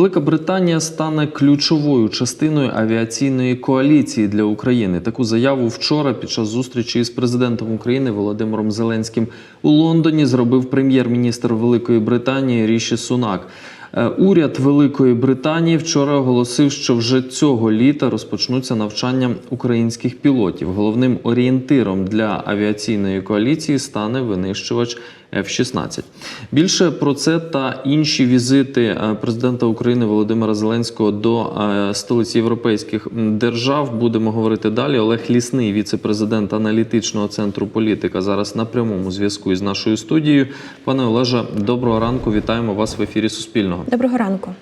Велика Британія стане ключовою частиною авіаційної коаліції для України. Таку заяву вчора під час зустрічі з президентом України Володимиром Зеленським у Лондоні зробив прем'єр-міністр Великої Британії Ріші Сунак. Е, Уряд Великої Британії вчора оголосив, що вже цього літа розпочнуться навчання українських пілотів. Головним орієнтиром для авіаційної коаліції стане винищувач F-16. Більше про це та інші візити е, президента України Володимира Зеленського до е, столиці європейських держав будемо говорити далі. Олег Лісний, віце-президент аналітичного центру політика, зараз на прямому зв'язку із нашою студією. Пане Олеже, доброго ранку. Вітаємо вас в ефірі Суспільного. Доброго ранку.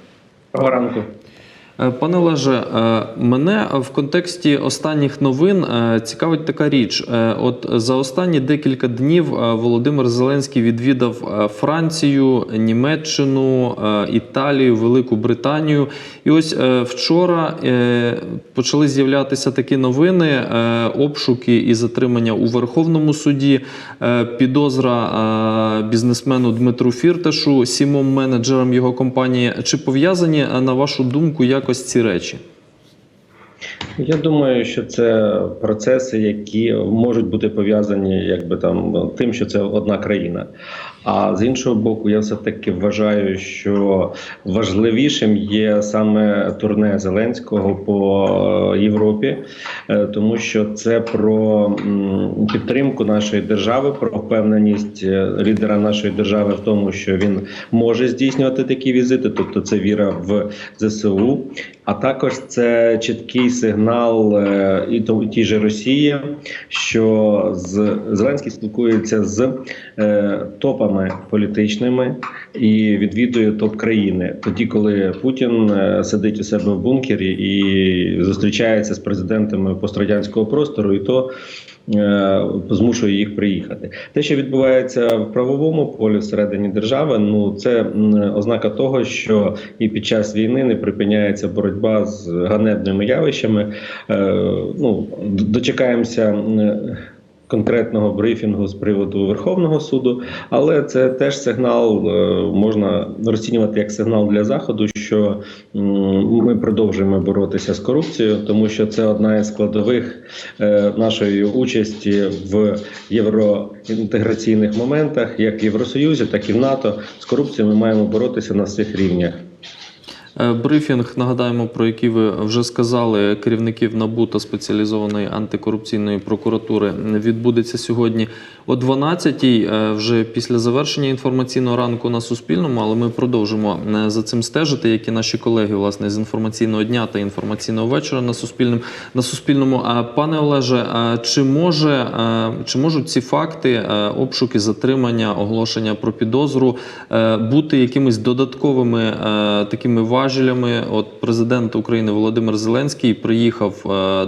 Доброго ранку. Е, Пане Олеже, е, мене в контексті останніх новин е, цікавить така річ. От за останні декілька днів Володимир Зеленський відвідав Францію, Німеччину, Італію, Велику Британію. І ось вчора почали з'являтися такі новини: обшуки і затримання у Верховному суді, підозра бізнесмену Дмитру Фірташу, сімом менеджерам його компанії. Чи пов'язані на вашу думку якось ці речі? Я думаю, що це процеси, які можуть бути пов'язані, якби там тим, що це одна країна. А з іншого боку, я все таки вважаю, що важливішим є саме турне Зеленського по Європі, е, тому що це про підтримку нашої держави, про впевненість е, лідера нашої держави в тому, що він може здійснювати такі візити, тобто це віра в ЗСУ. А також це чіткий сигнал е, і то тій же Росії, що з Зеленський спілкується з е, топами політичними і відвідує топ країни, тоді коли Путін е, сидить у себе в бункері і зустрічається з президентами пострадянського простору, і то е, змушує їх приїхати. Те, що відбувається в правовому полі всередині держави, ну це ознака того, що і під час війни не припиняється боротьба з ганебними явищами. Е, ну дочекаємося. Конкретного брифінгу з приводу Верховного суду, але це теж сигнал е, можна розцінювати як сигнал для заходу, що ми продовжуємо боротися з корупцією, тому що це одна із складових е, нашої участі в євроінтеграційних моментах, як в Євросоюзі, так і в НАТО. З корупцією ми маємо боротися на всіх рівнях. Е, Брифінг, нагадаємо, про який ви вже сказали, керівників НАБУ та спеціалізованої антикорупційної прокуратури відбудеться сьогодні о 12-й, е, вже після завершення інформаційного ранку на Суспільному, але ми продовжимо е, за цим стежити, як і наші колеги, власне, з інформаційного дня та інформаційного вечора на Суспільному. На Суспільному. Пане Олеже, чи може чи можуть ці факти, обшуки, затримання, оголошення про підозру е, бути якимись додатковими такими важелями? От президент України Володимир Зеленський приїхав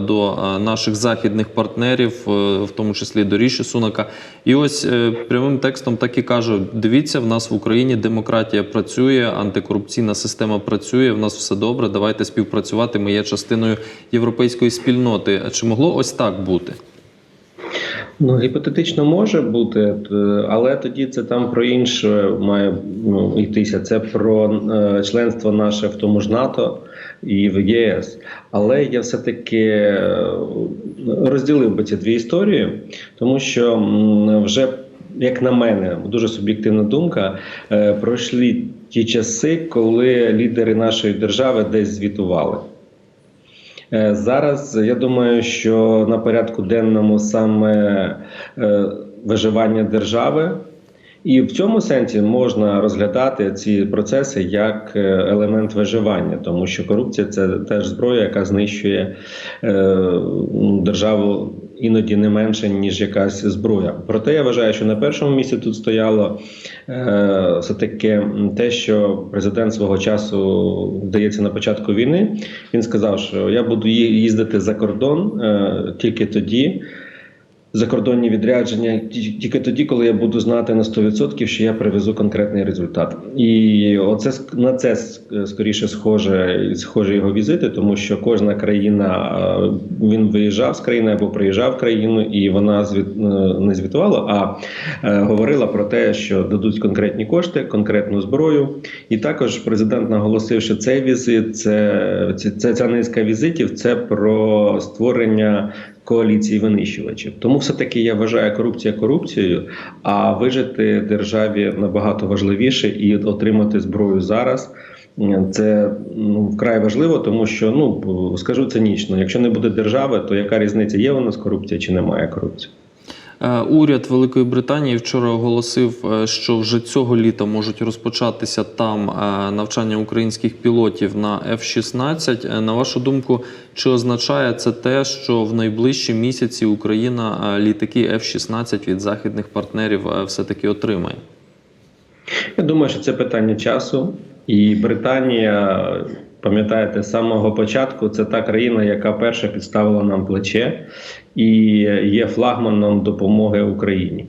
до наших західних партнерів, в тому числі до Ріші Сунака, і ось е, прямим текстом так і каже: дивіться, в нас в Україні демократія працює, антикорупційна система працює. В нас все добре. Давайте співпрацювати. Ми є частиною європейської спільноти. Чи могло ось так бути? Ну, гіпотетично може бути, але тоді це там про інше має ну, йтися. Це про е, членство наше в тому ж НАТО і в ЄС. Але я все-таки е, розділив би ці дві історії, тому що вже, як на мене, дуже суб'єктивна думка, е, пройшли ті часи, коли лідери нашої держави десь звітували. Е, Зараз я думаю, що на порядку денному саме виживання держави, і в цьому сенсі можна розглядати ці процеси як е, елемент виживання, тому що корупція це теж зброя, яка знищує е, ну, державу іноді не менше ніж якась зброя. Проте я вважаю, що на першому місці тут стояло е, все таки те, що президент свого часу здається на початку війни. Він сказав, що я буду їздити за кордон тільки тоді. Закордонні відрядження тільки тоді, коли я буду знати на 100%, що я привезу конкретний результат. І оце на це скоріше схоже, схоже його візити, тому що кожна країна е, він виїжджав з країни або приїжджав в країну, і вона звіт е, не звітувала, а е, говорила про те, що дадуть конкретні кошти, конкретну зброю. І також президент наголосив, що цей візит, це, це ця низка візитів, це про створення коаліції винищувачів. Тому все-таки я вважаю корупція корупцією, а вижити державі набагато важливіше і отримати зброю зараз. Це ну вкрай важливо, тому що ну скажу цинічно, якщо не буде держави, то яка різниця є у нас корупція чи немає корупції? Е, Уряд Великої Британії вчора оголосив, е, що вже цього літа можуть розпочатися там е, навчання українських пілотів на F-16. Е, На вашу думку, чи означає це те, що в найближчі місяці Україна літаки F-16 від західних партнерів е, все-таки отримає? Я думаю, що це питання часу, і Британія, пам'ятаєте, з самого початку це та країна, яка перша підставила нам плече і є флагманом допомоги Україні.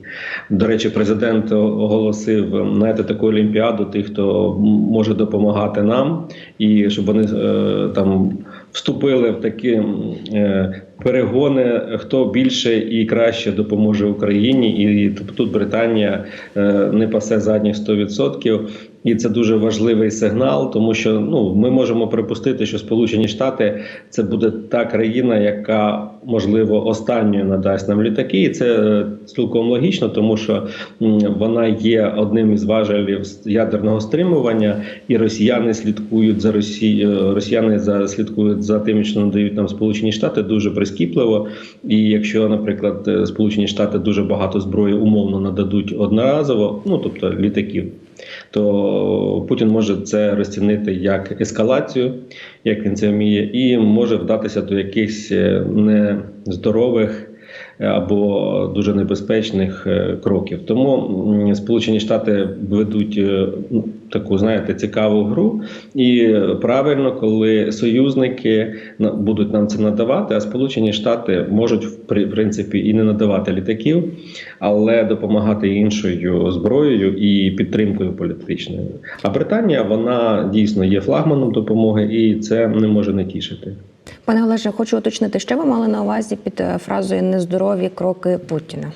До речі, президент оголосив знаєте, таку олімпіаду тих, хто може допомагати нам, і щоб вони е, там вступили в такі е, перегони, хто більше і краще допоможе Україні. І тут Британія е, не пасе задніх 100%. І це дуже важливий сигнал, тому що ну ми можемо припустити, що Сполучені Штати це буде та країна, яка можливо останньою надасть нам літаки, і це е, цілком логічно, тому що вона є одним із важелів ядерного стримування, і росіяни слідкують за Росією. Росіяни за слідкують за тим, що надають нам Сполучені Штати, дуже прискіпливо. І якщо, наприклад, е, Сполучені Штати дуже багато зброї умовно нададуть одноразово, ну тобто літаків то Путін може це розцінити як ескалацію, як він це вміє, і може вдатися до якихось е, нездорових е, або дуже небезпечних кроків. Тому Сполучені Штати ведуть ну, таку, знаєте, цікаву гру, і правильно, коли союзники будуть нам це надавати, а Сполучені Штати можуть в при- принципі і не надавати літаків, але допомагати іншою зброєю і підтримкою політичною. А Британія вона дійсно є флагманом допомоги, і це не може не тішити. Пане Олеже, хочу уточнити, що ви мали на увазі під е, фразою нездорові кроки Путіна.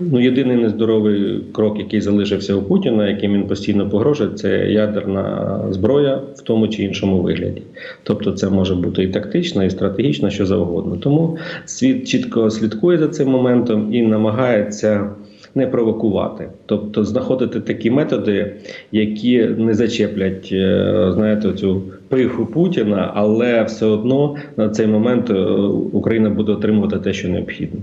Ну, єдиний нездоровий крок, який залишився у Путіна, яким він постійно погрожує, це ядерна зброя в тому чи іншому вигляді. Тобто, це може бути і тактична, і стратегічна, що завгодно. Тому світ чітко слідкує за цим моментом і намагається. Не провокувати, тобто знаходити такі методи, які не зачеплять, е, знаєте, цю пиху Путіна, але все одно на цей момент е, Україна буде отримувати те, що необхідно.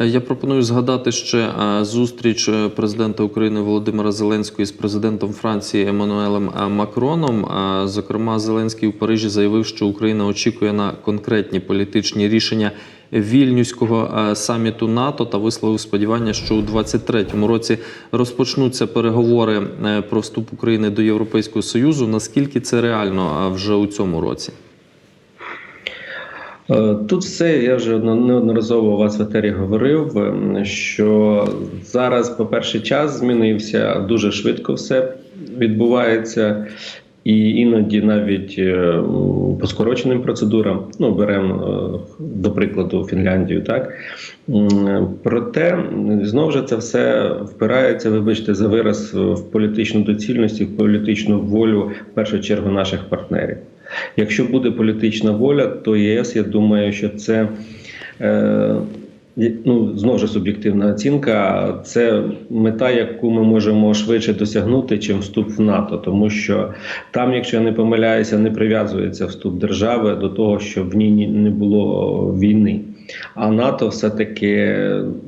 Е, Я пропоную згадати ще е, зустріч е, президента України Володимира Зеленського з президентом Франції Еммануелем Макроном. Зокрема, Зеленський у Парижі заявив, що Україна очікує на конкретні політичні рішення вільнюського саміту НАТО та висловив сподівання, що у 2023 році розпочнуться переговори про вступ України до Європейського Союзу. Наскільки це реально вже у цьому році? Е, Тут все я вже неодноразово вас в етері говорив, ем, що зараз, по-перше, час змінився дуже швидко все відбувається, і іноді навіть е, по скороченим процедурам. Ну, беремо е, до прикладу Фінляндію, так проте знову ж це все впирається, вибачте, за вираз в політичну доцільність в політичну волю в першу чергу наших партнерів. Якщо буде політична воля, то ЄС, я думаю, що це е, ну, знову ж суб'єктивна оцінка. Це мета, яку ми можемо швидше досягнути, чим вступ в НАТО, тому що там, якщо я не помиляюся, не прив'язується вступ держави до того, щоб в ній ні- не було війни. А НАТО все-таки,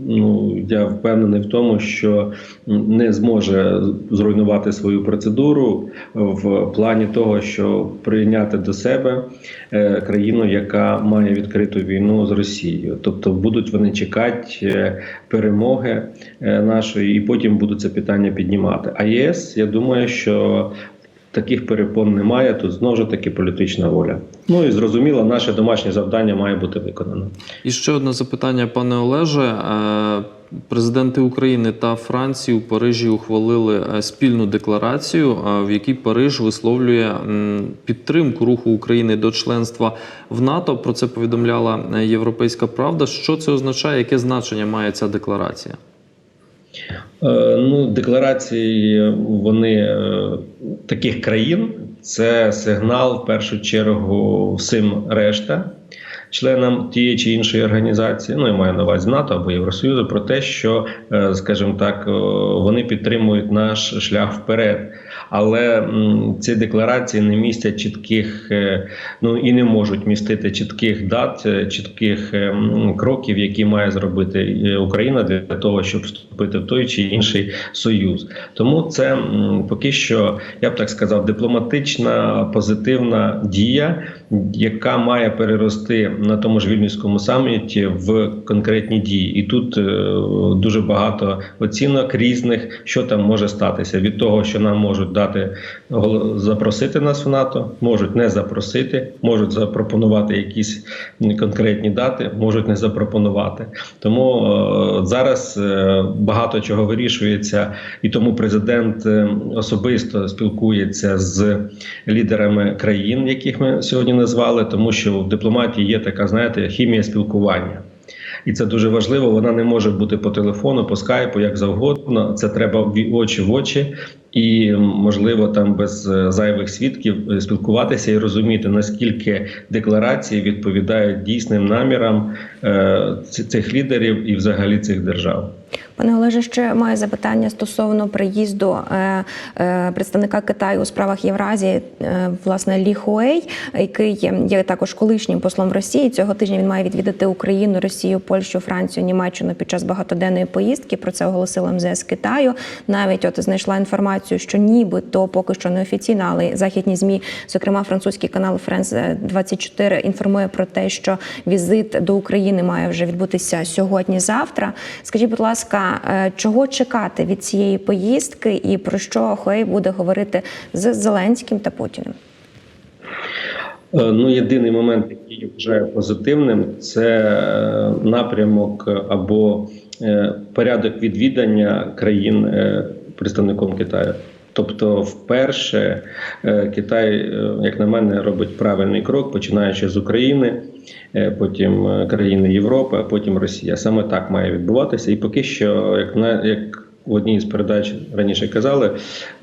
ну я впевнений в тому, що не зможе зруйнувати свою процедуру в плані того, що прийняти до себе е, країну, яка має відкриту війну з Росією. Тобто будуть вони чекати е, перемоги е, нашої, і потім будуть це питання піднімати. А ЄС, я думаю, що таких перепон немає. Тут знову ж таки політична воля. Ну і зрозуміло, наше домашнє завдання має бути виконано. І ще одне запитання, пане Олеже. Е, Президенти України та Франції у Парижі ухвалили е, спільну декларацію, е, в якій Париж висловлює підтримку руху України до членства в НАТО. Про це повідомляла Європейська Правда. Що це означає? Яке значення має ця декларація? Е, Ну, декларації вони е, таких країн це сигнал в першу чергу всім решта. Членам тієї чи іншої організації, ну я маю на увазі НАТО або Євросоюзу, про те, що, е, скажімо так, е, вони підтримують наш шлях вперед. Але ці декларації не містять чітких, е, ну і не можуть містити чітких дат, чітких кроків, які має зробити Україна для того, щоб вступити в той чи інший союз. Тому це поки що, я б так сказав, дипломатична позитивна дія, яка має перерости на тому ж вільнюському саміті в конкретні дії. І тут е, дуже багато оцінок різних, що там може статися від того, що нам можуть дати запросити нас в НАТО, можуть не запросити, можуть запропонувати якісь конкретні дати, можуть не запропонувати. Тому е, зараз е, багато чого вирішується, і тому президент особисто спілкується з лідерами країн, яких ми сьогодні назвали, тому що в дипломатії є така, знаєте, хімія спілкування. І це дуже важливо. Вона не може бути по телефону, по скайпу, як завгодно. Це треба в очі в очі, і можливо там без е, зайвих свідків е, спілкуватися і розуміти наскільки декларації відповідають дійсним намірам е, цих лідерів і взагалі цих держав. Пане Олеже, ще маю запитання стосовно приїзду представника Китаю у справах Євразії, власне Лі Хуей, який є також колишнім послом Росії. Цього тижня він має відвідати Україну, Росію, Польщу, Францію, Німеччину під час багатоденної поїздки. Про це оголосила МЗС Китаю. Навіть от знайшла інформацію, що нібито поки що не офіційно, але західні змі, зокрема французький канал Френс 24 інформує про те, що візит до України має вже відбутися сьогодні-завтра. Скажіть, будь ласка, е, чого чекати від цієї поїздки і про що Хуей буде говорити з Зеленським та Путіним? Е, Ну, єдиний момент, який вважаю позитивним, це е, напрямок або е, порядок відвідання країн е, представником Китаю. Тобто, вперше е, Китай, е, як на мене, робить правильний крок, починаючи з України, е, потім країни Європи, а потім Росія. Саме так має відбуватися. І поки що, як на як в одній з передач раніше казали,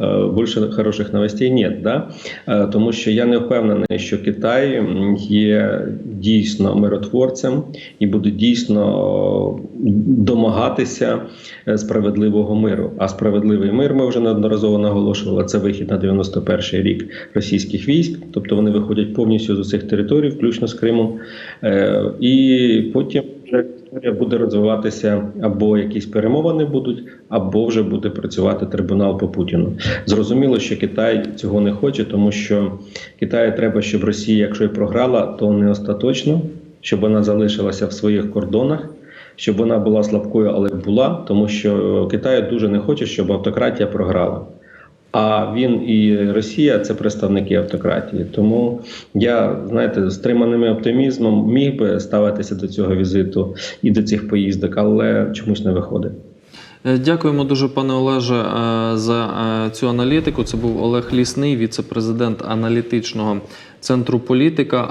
е, більше хороших новостей нет, да? Е, тому що я не впевнений, що Китай є дійсно миротворцем і буде дійсно домагатися е, справедливого миру. А справедливий мир ми вже неодноразово наголошували. Це вихід на 91-й рік російських військ, тобто вони виходять повністю з усіх територій, включно з Кримом, і потім вже історія буде розвиватися або якісь перемовини будуть, або вже буде працювати трибунал по Путіну. Зрозуміло, що Китай цього не хоче, тому що Китаю треба, щоб Росія, якщо і програла, то не остаточно, щоб вона залишилася в своїх кордонах. Щоб вона була слабкою, але була, тому що Китай дуже не хоче, щоб автократія програла. А він і Росія це представники автократії. Тому я знаєте, з триманим оптимізмом міг би ставитися до цього візиту і до цих поїздок, але чомусь не виходить. Е, Дякуємо дуже, пане Олеже, е, за е, цю аналітику. Це був Олег Лісний, віце-президент аналітичного центру політика.